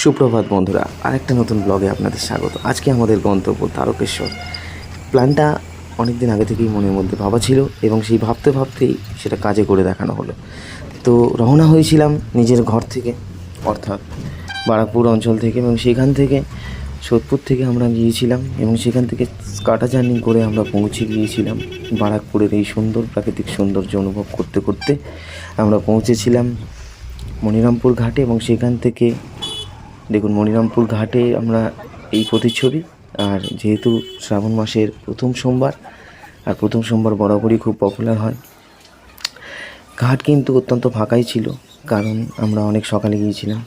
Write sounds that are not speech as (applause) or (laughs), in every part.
সুপ্রভাত বন্ধুরা, আরেকটা নতুন ব্লগে আপনাদের স্বাগত। আজকে আমাদের গন্তব্য তারকেশ্বর প্ল্যানটা অনেক দিন আগে থেকেই মনের মধ্যে ভাবা ছিল এবং সেই ভাবতে ভাবতেই সেটা কাজে করে দেখানো হলো। তো রওনা হয়েছিলাম নিজের ঘর থেকে, অর্থাৎ বারাকপুর অঞ্চল থেকে এবং সেখান থেকে সোদপুর থেকে আমরা গিয়েছিলাম এবং সেখান থেকে কাটা জার্নি করে আমরা পৌঁছে গিয়েছিলাম বারাকপুরের এই সুন্দর প্রাকৃতিক সৌন্দর্য অনুভব করতে করতে। আমরা পৌঁছেছিলাম মনিরামপুর ঘাটে এবং সেখান থেকে দেখুন, মনিরামপুর ঘাটে আমরা এই প্রতিচ্ছবি, আর যেহেতু শ্রাবণ মাসের প্রথম সোমবার, আর প্রথম সোমবার বরাবরই খুব পপুলার হয়, ঘাট কিন্তু অত্যন্ত ফাঁকাই ছিল, কারণ আমরা অনেক সকালে গিয়েছিলাম।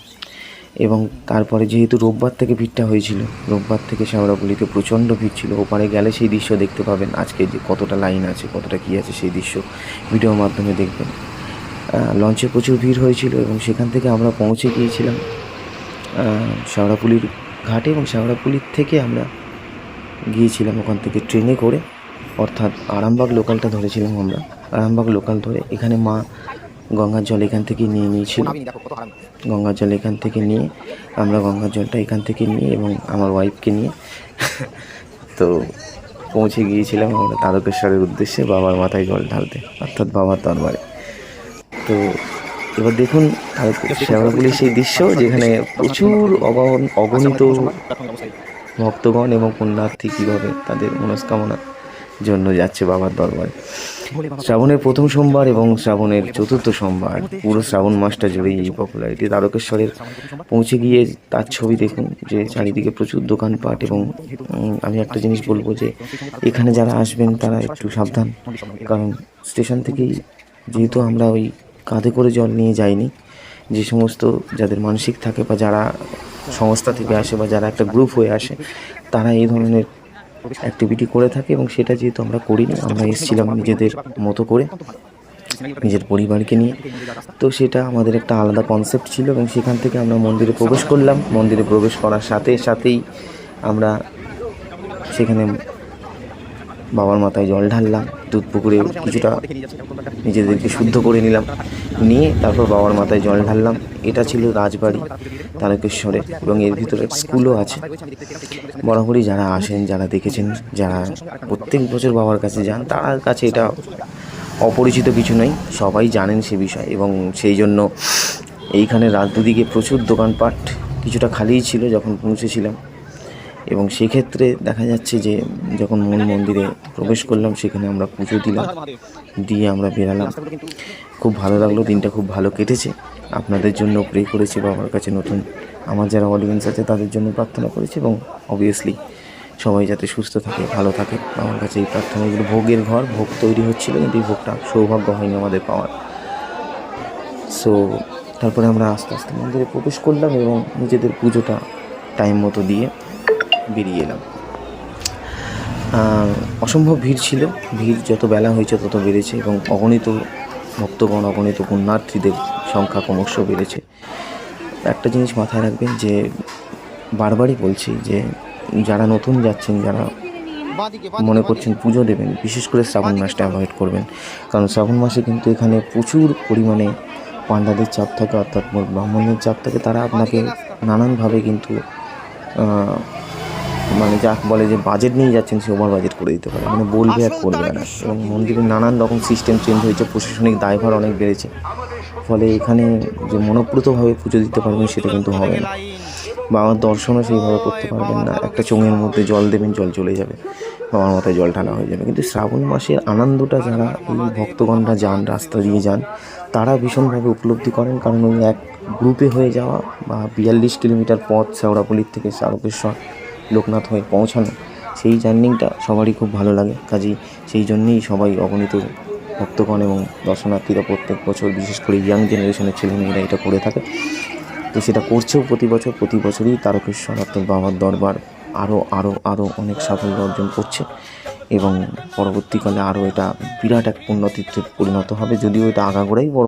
এবং তারপরে যেহেতু রোববার থেকে ভিড়টা হয়েছিল, রোববার থেকে শ্যাওড়াগুলিতে প্রচণ্ড ভিড় ছিল, ওপারে গেলে সেই দৃশ্য দেখতে পাবেন, আজকে যে কতটা লাইন আছে, কতটা কী আছে সেই দৃশ্য ভিডিওর মাধ্যমে দেখবেন। লঞ্চে প্রচুর ভিড় হয়েছিল এবং সেখান থেকে আমরা পৌঁছে গিয়েছিলাম। শেওড়াপুলির ঘাটে এবং শেওড়াপুলির থেকে আমরা গিয়েছিলাম ওখান থেকে ট্রেনে করে। অর্থাৎ আরামবাগ লোকালটা ধরেছিলাম আমরা। আরামবাগ লোকাল ধরে এখানে মা গঙ্গার জল এখান থেকে নিয়ে নিয়েছিল। গঙ্গার জল এখান থেকে নিয়ে আমরা গঙ্গার জলটা এখান থেকে নিয়ে এবং আমার ওয়াইফকে নিয়ে (laughs) তো পৌঁছে গিয়েছিলাম আমরা তারকেশ্বরের উদ্দেশ্যে বাবার মাথায় জল ঢালতে অর্থাৎ বাবার দরবারে। তো এবার দেখুন শ্যাওড়াপুলির সেই দৃশ্য যেখানে প্রচুর অগণ অগণিত ভক্তগণ এবং পুণ্যার্থী কীভাবে তাদের মনস্কামনা জন্য যাচ্ছে বাবার দরবারে। শ্রাবণের প্রথম সোমবার এবং শ্রাবণের চতুর্থ সোমবার পুরো শ্রাবণ মাসটা জুড়েই এই পপুলারিটি তারকেশ্বরের পৌঁছে গিয়ে তার ছবি দেখুন যে চারিদিকে প্রচুর দোকানপাট এবং আমি একটা জিনিস বলব যে এখানে যারা আসবেন তারা একটু সাবধান। কারণ স্টেশন থেকেই যেহেতু আমরা ওই কাঁধে করে জল নিয়ে যায়নি। যে সমস্ত যাদের মানসিক থাকে বা যারা সংস্থা থেকে আসে বা যারা একটা গ্রুপ হয়ে আসে, তারা এই ধরনের অ্যাক্টিভিটি করে থাকে এবং সেটা যেহেতু আমরা করিনি, আমরা এসেছিলাম নিজেদের মতো করে, নিজের পরিবারকে নিয়ে। তো সেটা আমাদের একটা আলাদা কনসেপ্ট ছিল এবং সেখান থেকে আমরা মন্দিরে প্রবেশ করলাম। মন্দিরে প্রবেশ করার সাথে সাথেই আমরা সেখানে বাবার মাথায় জল ঢাললাম, দুধ পুকুরে কিছুটা নিজেদেরকে শুদ্ধ করে নিলাম, নিয়ে তারপর বাবার মাথায় জল ঢাললাম। এটা ছিল রাজবাড়ি, তারকেশ্বরে এবং এর ভিতরে স্কুলও আছে। বরাবরই যারা আসেন, যারা দেখেছেন, যারা প্রত্যেক বছর বাবার কাছে যান, তার কাছে এটা অপরিচিত কিছু নয়, সবাই জানেন সে বিষয় এবং সেই জন্য এইখানে রাত দুদিকে প্রচুর দোকানপাট কিছুটা খালিই ছিল যখন পৌঁছেছিলাম। এবং সেক্ষেত্রে দেখা যাচ্ছে যে যখন মূল মন্দিরে প্রবেশ করলাম, সেখানে আমরা পুজো দিলাম, দিয়ে আমরা বেরালাম। খুব ভালো লাগল, দিনটা খুব ভালো কেটেছে। আপনাদের জন্য প্রে করেছি বাবার কাছে নতুন, আমার যারা অডিয়েন্স আছে, তাদের জন্য প্রার্থনা করেছি এবং অবভিয়াসলি সবাই যাতে সুস্থ থাকে, ভালো থাকে, আমার কাছে এই প্রার্থনা এগুলো ভোগের ঘর, ভোগ তৈরি হচ্ছিল, কিন্তু এই ভোগটা সৌভাগ্য হয়নি আমাদের পাওয়ার। সো তারপরে আমরা আস্তে আস্তে মন্দিরে প্রবেশ করলাম এবং নিজেদের পুজোটা টাইম মতো দিয়ে বেরিয়ে এলাম। অসম্ভব ভিড় ছিল। ভিড় যত বেলা হয়েছে তত বেড়েছে এবং অগণিত ভক্তগণ অগণিত পুণ্যার্থীদের সংখ্যা ক্রমশ বেড়েছে। একটা জিনিস মাথায় রাখবেন যে বারবারই বলছি যে যারা নতুন যাচ্ছেন যারা মনে করছেন পুজো দেবেন বিশেষ করে শ্রাবণ মাসটা অ্যাভয়েড করবেন। কারণ শ্রাবণ মাসে কিন্তু এখানে প্রচুর পরিমাণে পান্ডাদের চাপ থাকে অর্থাৎ ব্রাহ্মণের চাপ থাকে। তারা আপনাকে নানানভাবে কিন্তু মানে যা বলে যে বাজেট নিয়ে যাচ্ছেন সে ওভার বাজেট করে দিতে পারে। মানে বলবে আর করবে না। এবং মন্দিরে নানান রকম সিস্টেম চেঞ্জ হয়েছে প্রশাসনিক দায়ভার অনেক বেড়েছে। ফলে এখানে যে মনোপ্রুতভাবে পুজো দিতে পারবেন সেটা কিন্তু হবে না। বাবার দর্শনও সেইভাবে করতে পারবেন না। একটা চোঙের মধ্যে জল দেবেন জল চলে যাবে। বাবার মাথায় জল ঢালা হয়ে যাবে। কিন্তু শ্রাবণ মাসের আনন্দটা যারা এই ভক্তগণরা যান রাস্তা দিয়ে যান তারা ভীষণভাবে উপলব্ধি করেন। কারণ ওই এক গ্রুপে হয়ে যাওয়া বা বিয়াল্লিশ কিলোমিটার পথ শেওড়াপল্লির থেকে তারকেশ্বর লোকনাথ হয়ে পৌঁছানো, সেই জার্নিংটা সবারই খুব ভালো লাগে। কাজেই সেই জন্যেই সবাই অগণিত ভক্তগণ এবং দর্শনার্থীরা প্রত্যেক বছর, বিশেষ করে ইয়াং জেনারেশনের ছেলেমেয়েরা এটা করে থাকে। তো সেটা করছেও প্রতি বছর, প্রতি বছরই তারকেশ্বর অর্থাৎ বাবার দরবার আরও আরও আরও অনেক সাফল্য অর্জন করছে এবং পরবর্তীকালে আরও এটা বিরাট এক পুণ্যতীর্থে পরিণত হবে, যদিও এটা আগাগোড়াই বড়